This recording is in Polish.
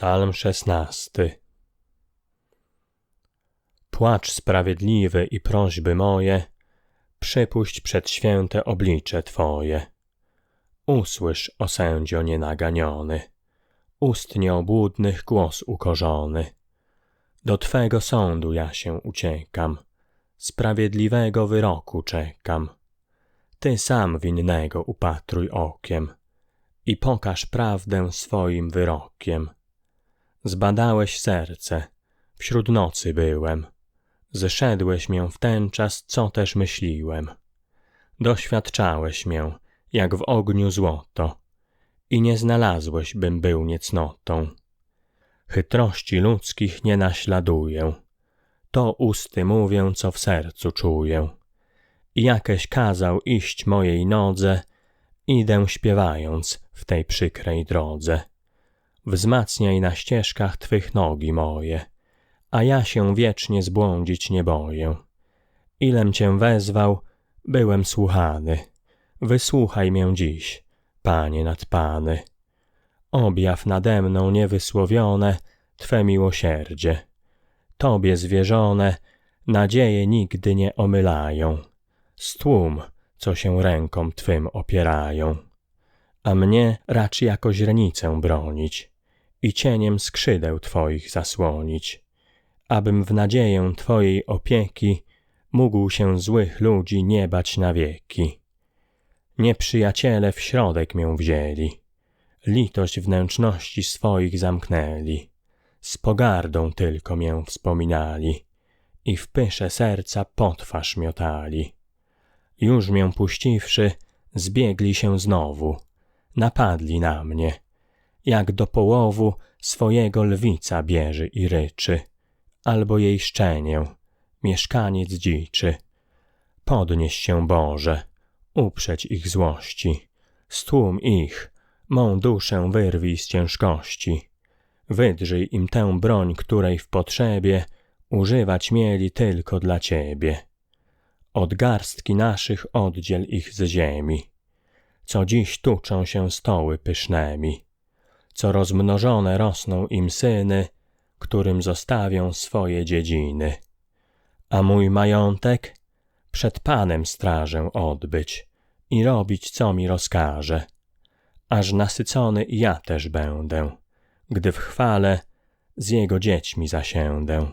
Psalm szesnasty. Płacz sprawiedliwy i prośby moje, przypuść przed święte oblicze Twoje. Usłysz, o sędzio nienaganiony, ust nieobłudnych głos ukorzony. Do Twego sądu ja się uciekam, sprawiedliwego wyroku czekam. Ty sam winnego upatruj okiem i pokaż prawdę swoim wyrokiem. Zbadałeś serce, wśród nocy byłem, zeszedłeś mię w ten czas, co też myśliłem. Doświadczałeś mię, jak w ogniu złoto, i nie znalazłeś, bym był niecnotą. Chytrości ludzkich nie naśladuję, to usty mówię, co w sercu czuję. I jakeś kazał iść mojej nodze, idę śpiewając w tej przykrej drodze. Wzmacniaj na ścieżkach Twych nogi moje, a ja się wiecznie zbłądzić nie boję. Ilem Cię wezwał, byłem słuchany. Wysłuchaj mię dziś, Panie nad Pany. Objaw nade mną niewysłowione Twe miłosierdzie. Tobie zwierzone nadzieje nigdy nie omylają. Stłum, co się rękom Twym opierają. A mnie racz jako źrenicę bronić i cieniem skrzydeł Twoich zasłonić, abym w nadzieję Twojej opieki mógł się złych ludzi nie bać na wieki. Nieprzyjaciele w środek mię wzięli, litość wnętrzności swoich zamknęli, z pogardą tylko mię wspominali i w pysze serca potwarz miotali. Już mię puściwszy, zbiegli się znowu, napadli na mnie, jak do połowu swojego lwica bierze i ryczy, albo jej szczenię, mieszkaniec dziczy. Podnieś się, Boże, uprzeć ich złości, stłum ich, mą duszę wyrwij z ciężkości. Wydrzyj im tę broń, której w potrzebie używać mieli tylko dla Ciebie. Od garstki naszych oddziel ich z ziemi, co dziś tuczą się stoły pysznemi co rozmnożone rosną im syny, którym zostawią swoje dziedziny. A mój majątek przed Panem strażę odbyć i robić, co mi rozkaże, aż nasycony ja też będę, gdy w chwale z jego dziećmi zasiędę.